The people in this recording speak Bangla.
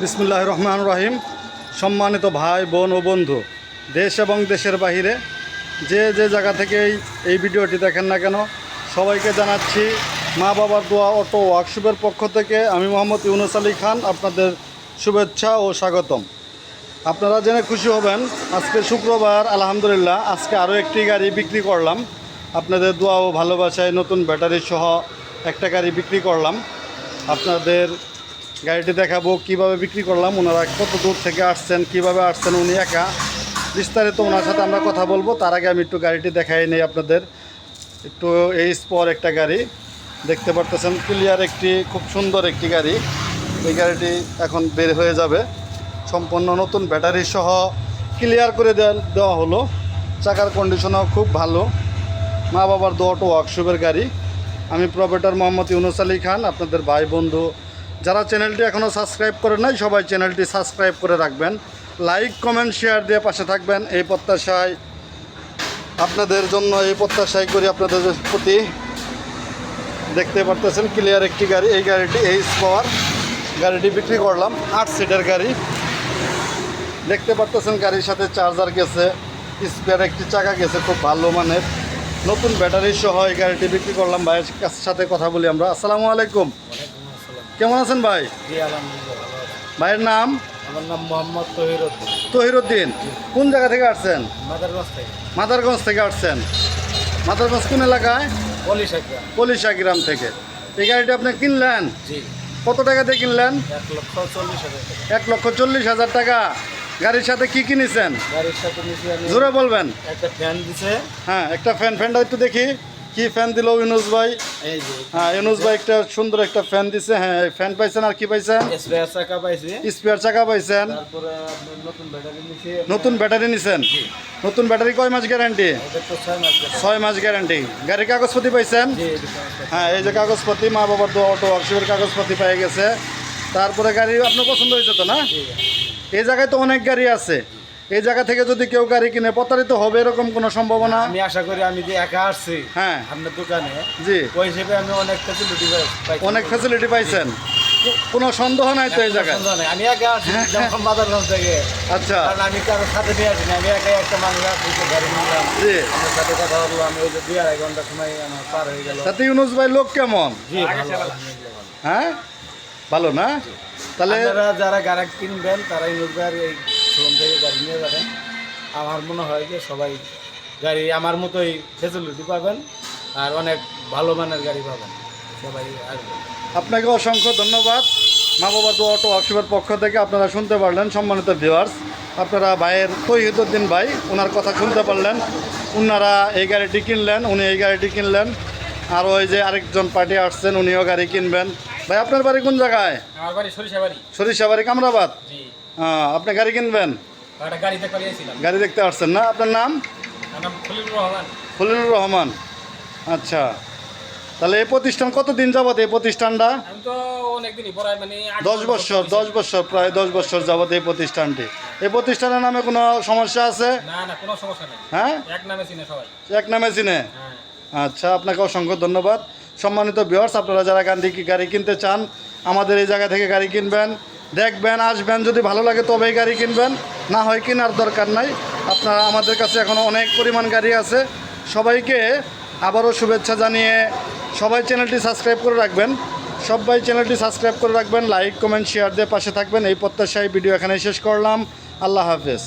বিসমুল্লাহ রহমান রহিম সম্মানিত ভাই, বোন ও বন্ধু, দেশ এবং দেশের বাহিরে যে যে জায়গা থেকে এই- ভিডিওটি দেখেন না কেন, সবাইকে জানাচ্ছি মা বাবার দোয়া অটো ওয়ার্কশপের পক্ষ থেকে আমি মোহাম্মদ ইউনুস আলী খান, আপনাদের শুভেচ্ছা ও স্বাগতম। আপনারা জেনে খুশি হবেন, আজকে শুক্রবার, আলহামদুলিল্লাহ, আজকে আরও একটি গাড়ি বিক্রি করলাম। আপনাদের দোয়া ও ভালোবাসায় নতুন ব্যাটারি সহ একটা গাড়ি বিক্রি করলাম। আপনাদের গাড়িটি দেখাবো, কীভাবে বিক্রি করলাম, ওনারা কত দূর থেকে আসছেন, কীভাবে আসছেন, উনি একা? বিস্তারিত ওনার সাথে আমরা কথা বলব, তার আগে আমি একটু গাড়িটি দেখাই নেই আপনাদের। একটু এই স্পর একটা গাড়ি, দেখতে পারতেছেন ক্লিয়ার একটি, খুব সুন্দর একটি গাড়ি। এই গাড়িটি এখন বের হয়ে যাবে। সম্পূর্ণ নতুন ব্যাটারি সহ ক্লিয়ার করে দেওয়া হলো। চাকার কন্ডিশনও খুব ভালো। মা বাবার দোয়াটো ওয়ার্কশপের গাড়ি। আমি প্রোপাইটার মোহাম্মদ ইউনুস আলী খান, আপনাদের ভাই বন্ধু যারা চ্যানেলটি এখনও সাবস্ক্রাইব করে নাই, সবাই চ্যানেলটি সাবস্ক্রাইব করে রাখবেন। লাইক, কমেন্ট, শেয়ার দিয়ে পাশে থাকবেন। এই প্রত্যাশায় আপনাদের জন্য, এই প্রত্যাশাই করি আপনাদের প্রতি। দেখতে পারতেছেন ক্লিয়ার একটি গাড়ি। এই গাড়িটি এই স্পর গাড়িটি বিক্রি করলাম, আট সিটের গাড়ি। দেখতে পারতেছেন, গাড়ির সাথে চার্জার গেছে স্পেয়ার একটি চাকা গেছে, খুব ভালো মানের। নতুন ব্যাটারি সহ এই গাড়িটি বিক্রি করলাম, ভাইয়ের সাথে কথা বলি আমরা। আসসালামু আলাইকুম। কেমন আছেন ভাই। ভাইয়ের নাম? আমার নাম মোহাম্মদ তহির উদ্দিন। তহিরুদ্দিন। কোন জায়গা থেকে আসছেন? মাদারগঞ্জ থেকে। মাদারগঞ্জ থেকে আসছেন। মাদারগঞ্জ কোন এলাকায়? পলিশ একটা পলিশা গ্রাম থেকে। এই গাড়িটি আপনি কিনলেন? জি। কত টাকা দিয়ে কিনলেন? এক লক্ষ চল্লিশ হাজার টাকা। এক লক্ষ চল্লিশ হাজার টাকা। গাড়ির সাথে কি কিনেছেন? গাড়ির সাথে জোরে বলবেন। একটা ফ্যান দিছে। হ্যাঁ একটা ফ্যান। ফ্যানটা একটু দেখি। কি ফ্যান দিল ইউনুস ভাই? হ্যাঁ ইউনুস ভাই একটা সুন্দর একটা ফ্যান দিছে হ্যাঁ ফ্যান পাইছেন আর কি পাইছেন? স্পেয়ার চাকা পাইছি। স্পেয়ার চাকা পাইছেন। তারপরে নতুন ব্যাটারি নিচে নতুন ব্যাটারি নিছেন? নতুন ব্যাটারি কয় মাস গ্যারান্টি? ছয় মাস। গ্যারান্টি। গাড়ির কাগজপতি পাইছেন? হ্যাঁ এই যে কাগজপতি মা বাবার দো অটো ওয়ার্কশপের কাগজপতি পেয়ে গেছে। তারপরে গাড়ি আপনার পছন্দ হয়েছে তো না? এই জায়গায় তো অনেক গাড়ি আছে। এই জায়গা থেকে যদি কেউ গাড়ি কিনে প্রতারিত হবে এরকম কোনো সম্ভাবনা? আমি আশা করি আমি যে একা আসছি হ্যাঁ। আপনার দোকানে জি। ওই হিসেবে আমি অনেক ফেসিলিটি পাইছি। অনেক ফ্যাসিলিটি পাইছেন। কোনো সন্দেহ নাই তো এই জায়গায়? সন্দেহ নেই। আমি একা আসছি যেমন মাদারগঞ্জ থেকে। আচ্ছা। কারণ আমি কারও সাথে নিয়ে আসিনি আমি একাই একটা মানুষ আসছি তো গাড়ি নিলাম। জি। আমার সাথে কথা বলল আমি ওই যে দুই আড়াই ঘণ্টা সময় আমার পার হয়ে গেল। তাতে ইউনুস ভাই লোক কেমন? জি ভালো হ্যাঁ? ভালো না? তাহলে যারা গাড়ি কিনবেন তারা ইউনুসবার এই শোরুম থেকে গাড়ি নিয়ে যাবেন। আমার মনে হয় যে সবাই গাড়ি আমার মতোই ফেসিলিটি পাবেন আর অনেক ভালো মানের গাড়ি পাবেন। সবাই আসবেন আপনাকে অসংখ্য ধন্যবাদ। মা বাবা দু অটো ওয়ার্কশপের পক্ষ থেকে আপনারা শুনতে পারলেন সম্মানিত ভিউয়ার্স আপনারা ভাইয়ের তৈহিদুদ্দিন ভাই ওনার কথা শুনতে পারলেন। ওনারা এই গাড়িটি কিনলেন উনি এই গাড়িটি কিনলেন। আর ওই যে আরেকজন পার্টি আসছেন উনিও গাড়ি কিনবেন। ভাই আপনার বাড়ি কোন জায়গায়? সরিষাবাড়ি বাড়ি সরিষা বাড়ি সরিষা বাড়ি কামরাবাদ? জি। হ্যাঁ আপনি গাড়ি কিনবেন? গাড়ি দেখতে পারছেন না? আপনার নাম? খলিলুর রহমান। আচ্ছা। তাহলে এই প্রতিষ্ঠান কতদিন যাবত এই প্রতিষ্ঠানটা? মানে দশ বছর দশ বছর প্রায় দশ বছর যাবত এই প্রতিষ্ঠানটি। এই প্রতিষ্ঠানের নামে কোনো সমস্যা আছে? হ্যাঁ? এক নামে চিনে সবাই। এক নামে চিনে? হ্যাঁ। আচ্ছা আপনাকে অসংখ্য ধন্যবাদ। সম্মানিত বিহার্স আপনারা যারা গান্ধী গাড়ি কিনতে চান আমাদের এই জায়গা থেকে গাড়ি কিনবেন। দেখবেন, আসবেন, যদি ভালো লাগে তবেই গাড়ি কিনবেন। না হয় কেনার দরকার নাই। আপনারা আমাদের কাছে এখনও অনেক পরিমাণ গাড়ি আছে। সবাইকে আবারও শুভেচ্ছা জানিয়ে সবাই চ্যানেলটি সাবস্ক্রাইব করে রাখবেন। সবাই চ্যানেলটি সাবস্ক্রাইব করে রাখবেন, লাইক, কমেন্ট শেয়ার দিয়ে পাশে থাকবেন। এই প্রত্যাশায় ভিডিও এখানে শেষ করলাম। আল্লাহ হাফেজ।